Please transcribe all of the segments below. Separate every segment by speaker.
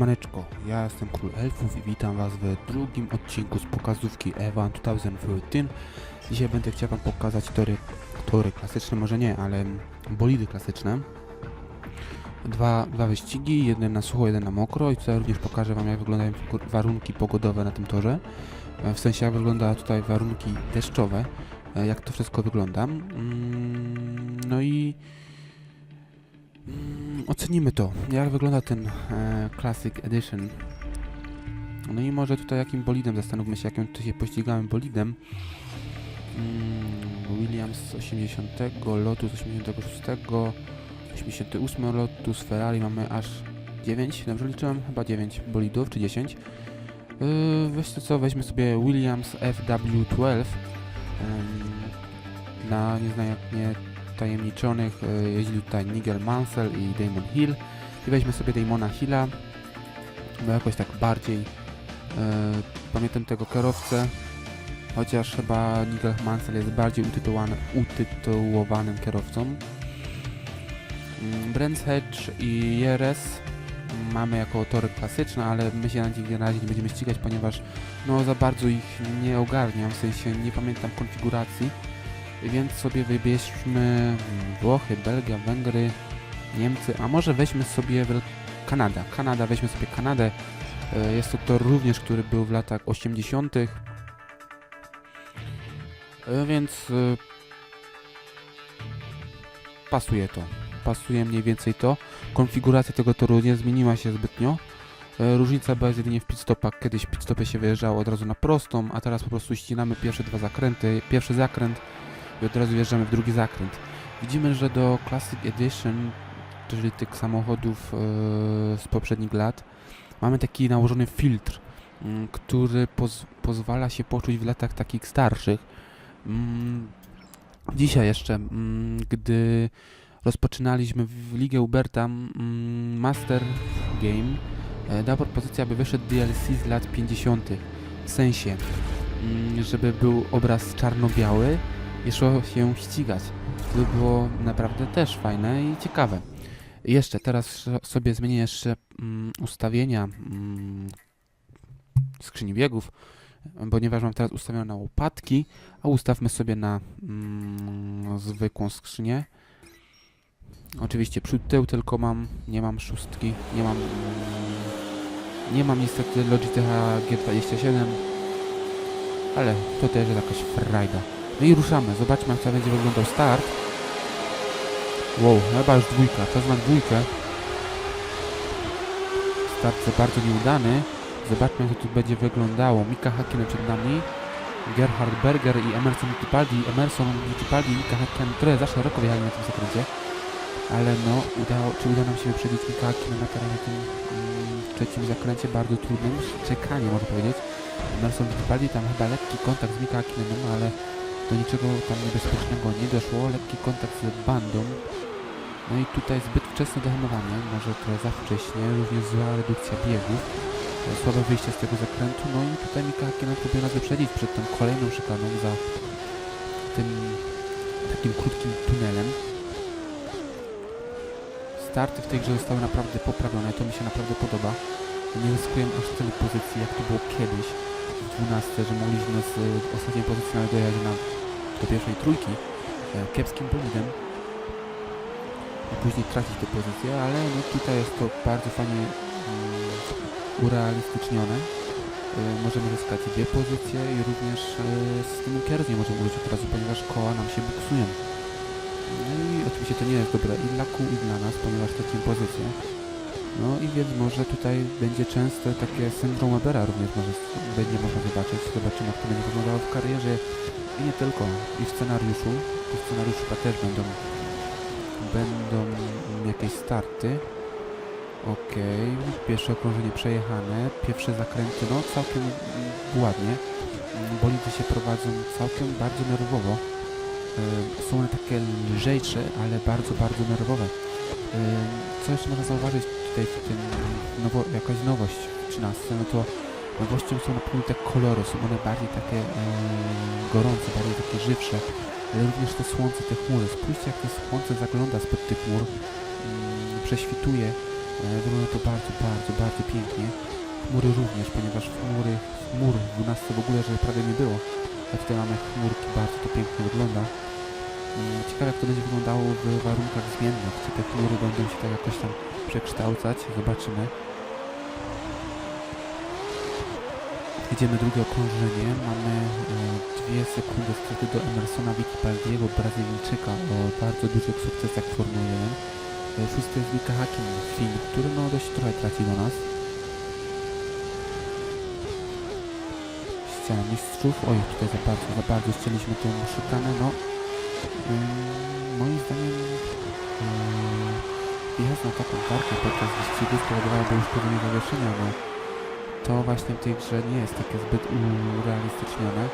Speaker 1: Siemaneczko, ja jestem Król Elfów i witam was w drugim odcinku z pokazówki Evan 2013. Dzisiaj będę chciał wam pokazać tory, tory klasyczne, może nie, ale bolidy klasyczne. Dwa, dwa wyścigi, jeden na sucho, jeden na mokro i tutaj również pokażę wam jak wyglądają warunki pogodowe na tym torze. E, W sensie jak wygląda tutaj warunki deszczowe, e, jak to wszystko wygląda. Mm, No i Ocenimy to, jak wygląda ten e, Classic Edition. No i może tutaj jakim bolidem, zastanówmy się, jakim tutaj się pościgałem bolidem. Mm, Williams z 80, Lotus z 86, 88 Lotus, Ferrari mamy aż 9, dobrze liczyłem? Chyba 9 bolidów, czy 10. Yy, to co, weźmy sobie Williams FW12 ym, dla nieznajomy tajemniczonych e, jeździ tutaj Nigel Mansell i Damon Hill. I weźmy sobie Damona Hilla bo jakoś tak bardziej e, pamiętam tego kierowcę chociaż chyba Nigel Mansell jest bardziej utytułowany, utytułowanym kierowcą. Mm, Brands Hedge i JRS mamy jako tory klasyczne, ale my się na nich na razie nie będziemy ścigać, ponieważ no za bardzo ich nie ogarniam, w sensie nie pamiętam konfiguracji więc sobie wybierzmy Włochy, Belgia, Węgry, Niemcy, a może weźmy sobie Kanada. Kanada, weźmy sobie Kanadę. E, Jest to tor również, który był w latach 80. E, Więc e, pasuje to. Pasuje mniej więcej to. Konfiguracja tego toru nie zmieniła się zbytnio. Różnica była jedynie w pitstopach. Kiedyś pitstopy się wyjeżdżało od razu na prostą, a teraz po prostu ścinamy pierwsze dwa zakręty. Pierwszy zakręt i od razu wjeżdżamy w drugi zakręt. Widzimy, że do Classic Edition, czyli tych samochodów e, z poprzednich lat, mamy taki nałożony filtr, mm, który poz pozwala się poczuć w latach takich starszych. Mm, Dzisiaj jeszcze, mm, gdy rozpoczynaliśmy w Ligę Uberta Master Game, e, dała propozycja, aby wyszedł DLC z lat 50. W sensie, żeby był obraz czarno-biały, i szło się ścigać. To było naprawdę też fajne i ciekawe. Jeszcze teraz sobie zmienię jeszcze mm, ustawienia mm, skrzyni biegów, ponieważ mam teraz ustawione na łopatki, a ustawmy sobie na mm, zwykłą skrzynię. Oczywiście przód tył tylko mam, nie mam szóstki, nie mam nie mam niestety Logitecha G27, ale to też jest jakaś frajda. No i ruszamy. Zobaczmy, jak to będzie wyglądał start. Wow, chyba już dwójka. Czas na dwójkę. Start za bardzo nieudany. Zobaczmy, jak to tu będzie wyglądało. Mika Hakkinen przed nami. Gerhard Berger i Emerson Fittipaldi. Emerson Fittipaldi i Mika Hakkinen, które za szeroko wjechali na tym zakręcie. Ale no, udało, czy uda nam się wyprzedzić Mika Hakkinen na tym mm, trzecim zakręcie, bardzo trudnym. Czekanie, można powiedzieć. Emerson Fittipaldi tam chyba lekki kontakt z Mika Hakkinen, ale do niczego tam niebezpiecznego nie doszło. Lekki kontakt z bandą. No i tutaj zbyt wczesne dohamowanie, może trochę za wcześnie, również zła redukcja biegów, słabe wyjście z tego zakrętu, no i tutaj Mika Hakkinen próbuje nas wyprzedzić przed tą kolejną szykaną za tym takim krótkim tunelem. Starty w tej grze zostały naprawdę poprawione, to mi się naprawdę podoba. Nie ryskujemy aż tyle pozycji, jak to było kiedyś 12, że mogliśmy z e, ostatniej pozycji nawet dojechać na, do pierwszej trójki e, kiepskim bolidem i później tracić te pozycje, ale no tutaj jest to bardzo fajnie mm, urealistycznione. E, możemy zyskać dwie pozycje i również e, z tym kierowcą możemy użyć od razu, ponieważ koła nam się buksują. No i oczywiście to nie jest dobre i dla kół i dla nas, ponieważ tracimy pozycję. No i więc może tutaj będzie często takie syndrom Webera również może będzie można zobaczyć. Zobaczymy jak to będzie wyglądało w karierze i nie tylko, i w scenariuszu. W scenariuszu też będą będą jakieś starty. Okej, pierwsze okrążenie przejechane, pierwsze zakręty, no całkiem ładnie. Bolidy się prowadzą całkiem bardzo nerwowo. Ym, Są one takie lżejsze, ale bardzo, bardzo nerwowe. Ym, Co jeszcze można zauważyć tutaj w tym, nowo, jakaś nowość w 13, no to nowością są na pewno te kolory, są one bardziej takie e, gorące, bardziej takie żywsze, ale również to słońce, te chmury. Spójrzcie jak to słońce zagląda spod tych chmur, mm, prześwituje E, Wygląda to bardzo, bardzo, bardzo pięknie. Chmury również, ponieważ chmury, chmur w 12 w ogóle, że prawie nie było. A tutaj mamy chmurki, bardzo to pięknie wygląda. I ciekawe jak to będzie wyglądało w warunkach zmiennych. Czy te chmury będą się tak jakoś tam przekształcać? Zobaczymy. Jedziemy drugie okrążenie. Mamy e, dwie sekundy straty do Emersona Fittipaldiego, Brazylijczyka o bardzo dużych sukcesach w Formule 1. E, Szósty jest Mika Hakim, Finn, który no dość trochę traci do nas. Ściana mistrzów. Oj, tutaj za bardzo, za bardzo chcieliśmy tą szykanę, no. Moim zdaniem yy, jazda na taką tarkę podczas wyścigu spowodowałaby uszkodzenie zawieszenia, no. To właśnie w tej grze nie jest takie zbyt urealistycznione.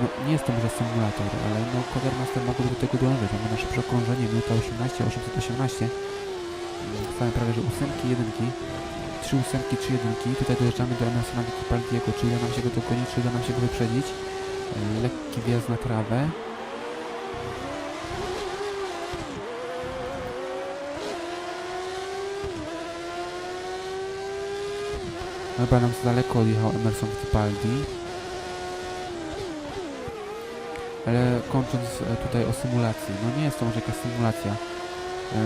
Speaker 1: No, nie jest to może symulator, ale no Codemaster mogłoby do tego dążyć. Mamy nasze przeokrążenie, minuta 18, 818. Stałem prawie, że ósemki, jedynki. Trzy ósemki, trzy jedynki. Tutaj dojeżdżamy do Emersona Fittipaldiego. Czy uda nam się go dogonić, czy uda nam się go wyprzedzić. Lekki wjazd na trawę. Chyba nam za daleko odjechał Emerson Fittipaldi. Ale kończąc e, tutaj o symulacji, no nie jest to może jakaś symulacja. E,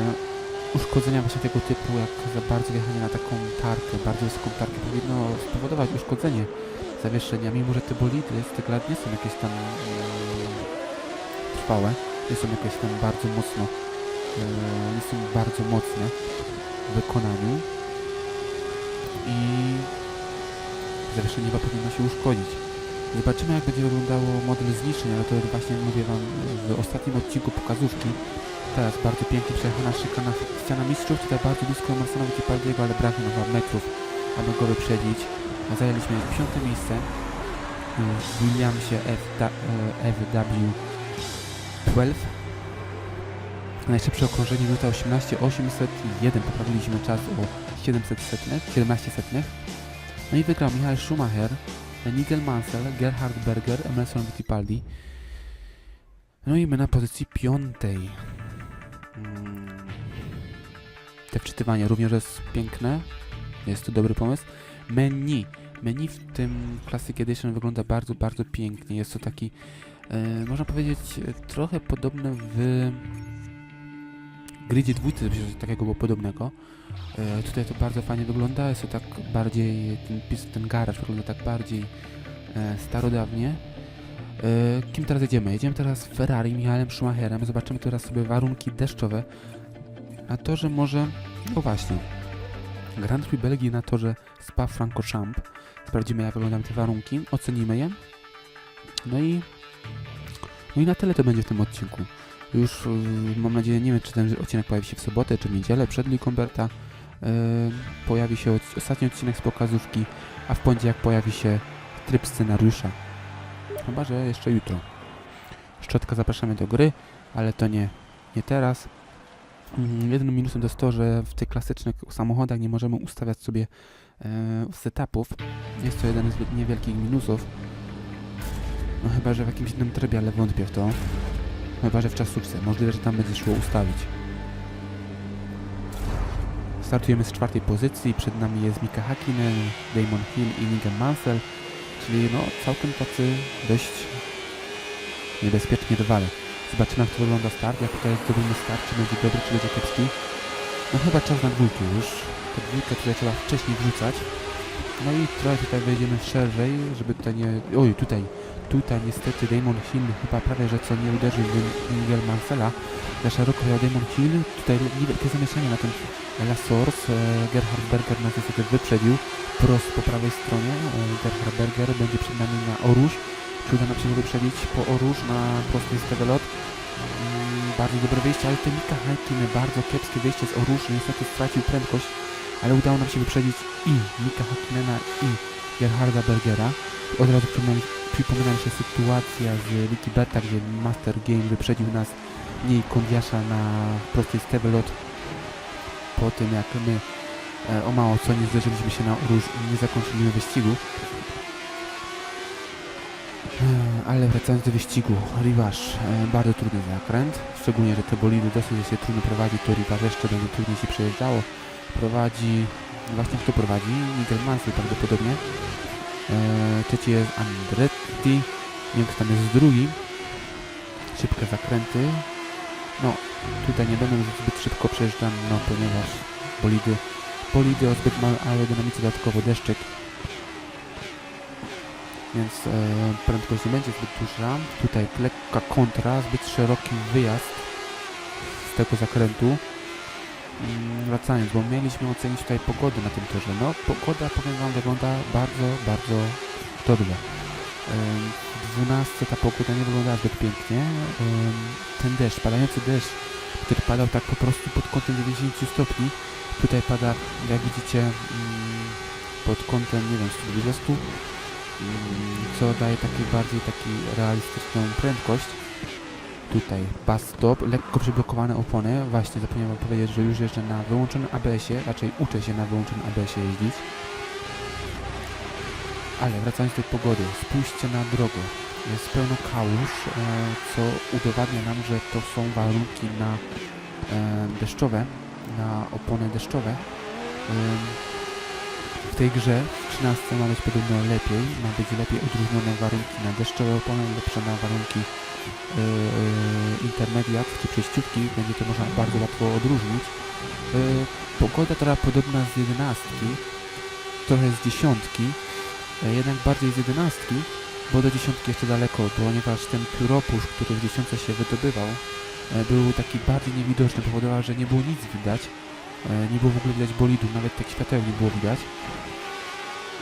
Speaker 1: uszkodzenia właśnie tego typu, jak za bardzo wjechanie na taką tarkę, bardzo wysoką tarkę, powinno spowodować uszkodzenie zawieszenia, mimo że te bolidy z tych lat nie są jakieś tam mm, trwałe, nie są jakieś tam bardzo mocno, e, nie są bardzo mocne w wykonaniu zawieszenie chyba powinno się uszkodzić. Zobaczymy jak będzie wyglądało model zniszczeń, ale to właśnie mówię Wam w ostatnim odcinku pokazówki. Teraz bardzo pięknie przejechana szykana ściana mistrzów, tutaj bardzo blisko Emersona Fittipaldiego, ale brak chyba metrów, aby go wyprzedzić. A Zajęliśmy piąte miejsce w Williamsie FW12. Najszybsze okrążenie minuta 18 801, poprawiliśmy czas o 700 setnych, 17 setnych. No i wygrał Michael Schumacher, Nigel Mansell, Gerhard Berger, Emerson Fittipaldi. No i my na pozycji piątej. Mm. Te wczytywanie również jest piękne. Jest to dobry pomysł. Menu. Menu w tym Classic Edition wygląda bardzo, bardzo pięknie. Jest to taki, e, można powiedzieć, e, trochę podobne w Gridzie dwójce, coś takiego było podobnego. E, tutaj to bardzo fajnie wygląda, jest to tak bardziej, ten, ten garaż wygląda tak bardziej e, starodawnie. E, kim teraz jedziemy? Jedziemy teraz Ferrari, Michaelem Schumacherem, zobaczymy teraz sobie warunki deszczowe. Na torze może, no właśnie, Grand Prix Belgii na torze Spa-Francorchamps. Sprawdzimy jak wyglądają te warunki, ocenimy je. No i, no i na tyle to będzie w tym odcinku. Już yy, mam nadzieję, nie wiem czy ten odcinek pojawi się w sobotę czy w niedzielę przed Likomberta. Yy, pojawi się ostatni odcinek z pokazówki, a w poniedziałek pojawi się tryb scenariusza. Chyba, że jeszcze jutro. Szczotka zapraszamy do gry, ale to nie, nie teraz. Mm, Jedynym minusem jest to, że w tych klasycznych samochodach nie możemy ustawiać sobie e, setupów. Jest to jeden z niewielkich minusów. No chyba, że w jakimś innym trybie, ale wątpię w to. Chyba, że w czasówce. Możliwe, że tam będzie szło ustawić. Startujemy z czwartej pozycji. Przed nami jest Mika Hakkinen, Damon Hill i Nigel Mansell. Czyli no całkiem tacy dość niebezpieczni rywale. Zobaczymy jak to wygląda start. Jak tutaj zrobimy start, czy będzie dobry, czy będzie kiepski. No chyba czas na dwójkę już. Tę dwójkę tutaj trzeba wcześniej wrzucać. No i trochę tutaj wejdziemy szerzej, żeby tutaj nie... Oj, tutaj, tutaj niestety Damon Hill chyba prawie, że co nie uderzył w Nigel Mansella. Za szeroko jechał Damon Hill. Tutaj niewielkie zamieszanie na tym La Source. E, Gerhard Berger nas niestety wyprzedził. Prost po prawej stronie. E, Gerhard Berger będzie przed nami na Oruż. Czy uda nam się wyprzedzić po Oruż na prosty z tego lot? Mm, bardzo dobre wyjście, ale ten Mika Hakkinen bardzo kiepskie wyjście z Oruż. Niestety stracił prędkość, ale udało nam się wyprzedzić i Mika Hakkinena i Gerharda Bergera. Od razu przypomina, mi się sytuacja z Wiki Berta, gdzie Master Game wyprzedził nas niej Kondiasza na prostej Steve Lot po tym jak my e, o mało co nie zderzyliśmy się na Oruż i nie zakończyliśmy wyścigu. E, Ale wracając do wyścigu, Rivaż, e, bardzo trudny zakręt, szczególnie, że te bolidy dosyć się trudno prowadzi, to Rivaż jeszcze będzie trudniej się przejeżdżało. Prowadzi, właśnie kto prowadzi? Nigel Mansell prawdopodobnie. E, trzeci jest Andretti. Nie wiem, tam jest drugi. Szybkie zakręty. No, tutaj nie będę zbyt szybko przejeżdżany, no ponieważ bolidy, bolidy o zbyt małej aerodynamice, dodatkowo deszczyk. Więc e, prędkość nie będzie zbyt duża. Tutaj lekka kontra, zbyt szeroki wyjazd z tego zakrętu. Mm, wracając, bo mieliśmy ocenić tutaj pogodę na tym torze. No, pogoda, powiem Wam, wygląda bardzo, bardzo dobrze. W 12 ta pogoda nie wyglądała zbyt pięknie. Ten deszcz, padający deszcz, który padał tak po prostu pod kątem 90 stopni. Tutaj pada, jak widzicie, mm, pod kątem, nie wiem, 120, mm, co daje taki bardziej taki realistyczną prędkość. Tutaj bus stop, lekko przyblokowane opony. Właśnie zapomniałem powiedzieć, że już jeżdżę na wyłączonym ABS-ie, raczej uczę się na wyłączonym ABS-ie jeździć. Ale wracając do pogody, spójrzcie na drogę. Jest pełno kałuż, e, co udowadnia nam, że to są warunki na e, deszczowe, na opony deszczowe. Ym, w tej grze w 13 ma być podobno lepiej, ma być lepiej odróżnione warunki na deszczowe opony, lepsze na warunki intermediat czy przejściówki, będzie to można bardzo łatwo odróżnić. Yy, pogoda teraz podobna z jedenastki, trochę z dziesiątki, yy, jednak bardziej z jedenastki, bo do dziesiątki jeszcze daleko, ponieważ ten pióropusz, który w dziesiątce się wydobywał, był taki bardziej niewidoczny, powodował, że nie było nic widać. E, Nie było w ogóle widać bolidu, nawet tych świateł nie było widać.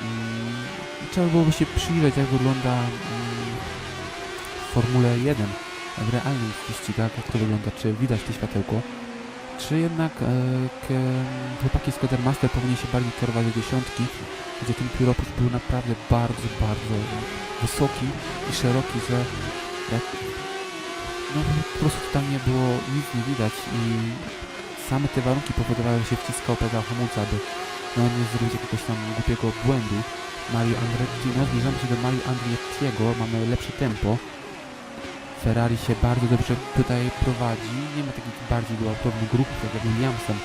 Speaker 1: Mm, Trzeba byłoby się przyjrzeć, jak wygląda mm, Formule 1 w realnych wyścigach, jak to wygląda, czy widać te światełko, czy jednak e, chłopaki z Codermaster powinni się bardziej kierować do dziesiątki, gdzie ten pióropusz był naprawdę bardzo, bardzo wysoki i szeroki, że jak, no po prostu tam nie było nic nie widać i same te warunki powodowały, że się wciskał pedał hamulca, aby no, nie zrobić jakiegoś tam głupiego błędu. Mario Andretti, no zbliżamy się do Mario Andrettiego, mamy lepsze tempo. Ferrari się bardzo dobrze tutaj prowadzi, nie ma takich bardziej gwałtownych grup, jak jak Williamson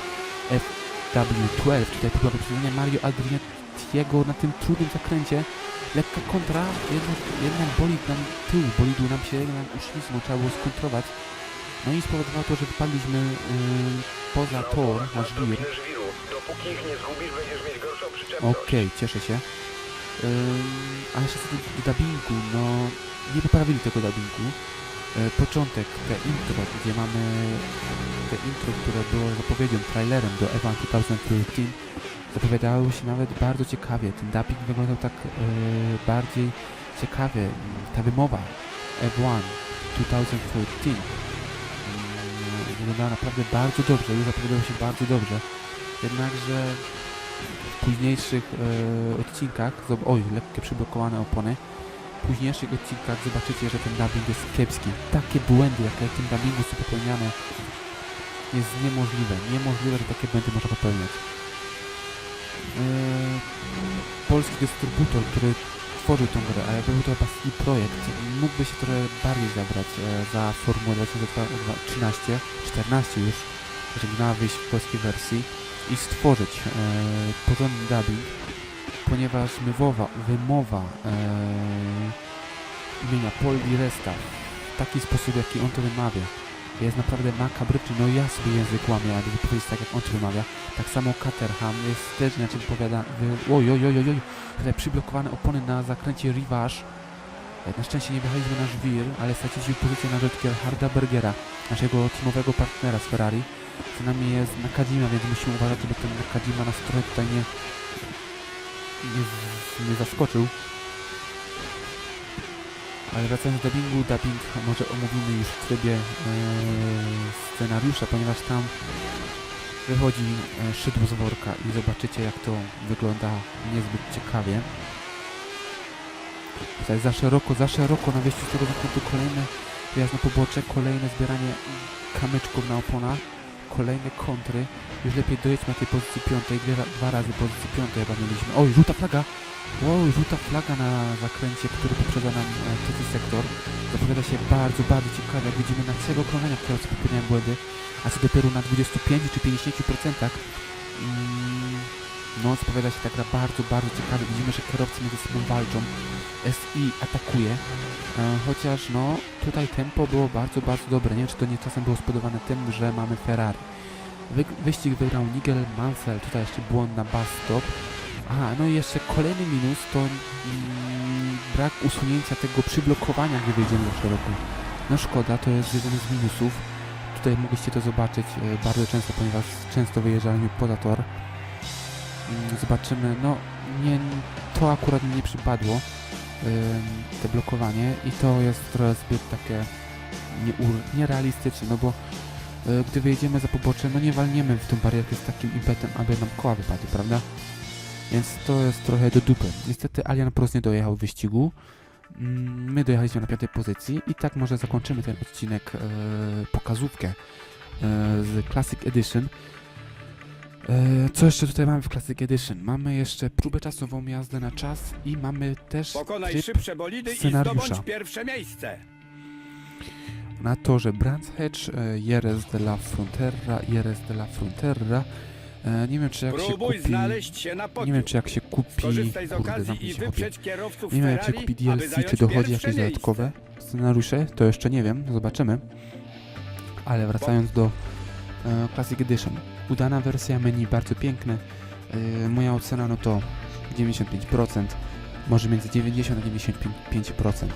Speaker 1: FW12, tutaj próba wyprzedzenia Mario Andrettiego na tym trudnym zakręcie. Lekka kontra, jednak, jednak bolid nam, tył bolidu nam się jednak uślizgnął, trzeba było skontrować. No i spowodowało to, że wypadliśmy yy, poza tor, nasz wir. Okej, cieszę się. Ym, a jeszcze do dubbingu, no nie poprawili tego dubbingu. E, początek, te intro, gdzie mamy te intro, które było zapowiedzią, trailerem do Evan 2013, zapowiadało się nawet bardzo ciekawie. Ten dubbing wyglądał tak e, bardziej ciekawie. Ta wymowa F1 2013 mm, wyglądała naprawdę bardzo dobrze, już zapowiadało się bardzo dobrze. Jednakże w późniejszych e, odcinkach, oj, lekkie przyblokowane opony, późniejszych odcinkach zobaczycie, że ten dubbing jest kiepski. Takie błędy, jakie w tym dubbingu są popełniane, jest niemożliwe. Niemożliwe, że takie błędy można popełniać. E, polski dystrybutor, który tworzył tą grę, a był to chyba projekt, mógłby się trochę bardziej zabrać e, za Formułę 2013, 14 już, że miała wyjść w polskiej wersji i stworzyć e, porządny dubbing, ponieważ wymowa, wymowa e, imienia Paul Di Resta w taki sposób, jaki on to wymawia, jest naprawdę makabryczny. No ja sobie język łamię, aby wypowiedzieć tak, jak on to wymawia. Tak samo Caterham jest też inaczej wypowiada. Wy... Oj, oj, oj, oj, oj. Przyblokowane opony na zakręcie Rivage. E, Na szczęście nie wyjechaliśmy na żwir, ale straciliśmy pozycję na rzecz Gerharda Bergera, naszego teamowego partnera z Ferrari. Co nami jest Nakadzima, więc musimy uważać, żeby ten Nakadzima nas trochę tutaj nie, nie, nie zaskoczył. Ale wracając do dubbingu, dubbing może omówimy już w trybie e, scenariusza, ponieważ tam wychodzi e, szydło z worka i zobaczycie jak to wygląda niezbyt ciekawie. Tutaj za szeroko, za szeroko na wejściu z tego zakrętu kolejne wjazd na pobocze, kolejne zbieranie kamyczków na oponach, kolejne kontry. Już lepiej dojedźmy na tej pozycji piątej, dwie, dwa razy pozycji piątej chyba mieliśmy. Oj, żółta flaga! Wow, żółta flaga na zakręcie, który poprzedza nam e, trzeci sektor. Zapowiada się bardzo, bardzo ciekawe, jak widzimy na całego okrążenia, które popełniają błędy, a co dopiero na 25 czy 50% Mm, no, zapowiada się ta gra bardzo, bardzo ciekawie. Widzimy, że kierowcy między sobą walczą. SI atakuje. E, chociaż, no, tutaj tempo było bardzo, bardzo dobre. Nie wiem, czy to nie czasem było spowodowane tym, że mamy Ferrari. Wy, wyścig wygrał Nigel Mansell. Tutaj jeszcze błąd na bus stop. Aha, no i jeszcze kolejny minus to mm, brak usunięcia tego przyblokowania, gdy wejdziemy do szeroku. No szkoda, to jest jeden z minusów. Tutaj mogliście to zobaczyć e, bardzo często, ponieważ często wyjeżdżałem poza tor. Mm, Zobaczymy, no nie, to akurat mi nie przypadło, te blokowanie i to jest trochę zbyt takie nierealistyczne, no bo e, gdy wyjedziemy za pobocze, no nie walniemy w tą barierkę z takim impetem, aby nam koła wypadły, prawda? Więc to jest trochę do dupy. Niestety Alien Prost nie dojechał w wyścigu. Mm, My dojechaliśmy na piątej pozycji i tak może zakończymy ten odcinek, e, pokazówkę e, z Classic Edition. E, co jeszcze tutaj mamy w Classic Edition? Mamy jeszcze próbę czasową, jazdę na czas i mamy też
Speaker 2: Pokonaj
Speaker 1: tryb
Speaker 2: szybsze bolidy i
Speaker 1: scenariusza.
Speaker 2: zdobądź pierwsze miejsce.
Speaker 1: na torze Brands Hatch, e, Jerez de la Frontera, Jerez de la Frontera. E, nie wiem czy jak się
Speaker 2: Próbuj
Speaker 1: kupi...
Speaker 2: znaleźć się na
Speaker 1: Nie
Speaker 2: podium.
Speaker 1: wiem czy jak się kupi...
Speaker 2: Skorzystaj z
Speaker 1: Kurde,
Speaker 2: okazji
Speaker 1: zamknij
Speaker 2: i
Speaker 1: się, chłopie.
Speaker 2: wyprzedź kierowców
Speaker 1: Nie wiem jak się
Speaker 2: Ferrari,
Speaker 1: kupi
Speaker 2: aby
Speaker 1: DLC,
Speaker 2: zająć
Speaker 1: czy dochodzi
Speaker 2: pierwsze
Speaker 1: jakieś
Speaker 2: miejsce.
Speaker 1: dodatkowe scenariusze, to jeszcze nie wiem, zobaczymy. Ale wracając do e, Classic Edition. Udana wersja menu, bardzo piękne. E, moja ocena no to 95%, może między 90 a 95%.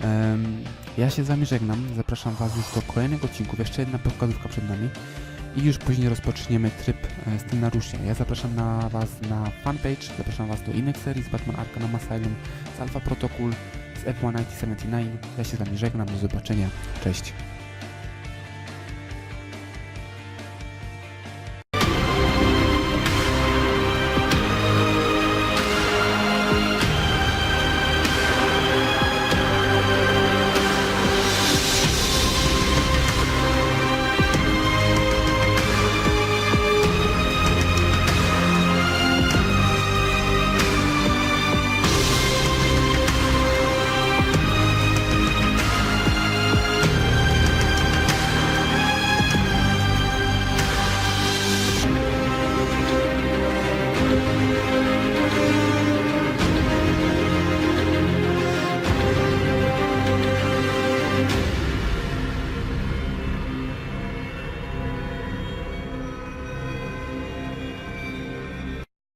Speaker 1: Em, ja się z wami żegnam, zapraszam was już do kolejnych odcinków, jeszcze jedna pokazówka przed nami i już później rozpoczniemy tryb e, scenariusza. Ja zapraszam na was na fanpage, zapraszam was do innych serii z Batman Arkham Asylum, z Alpha Protocol, z F1 IT79. Ja się z wami żegnam, do zobaczenia, cześć.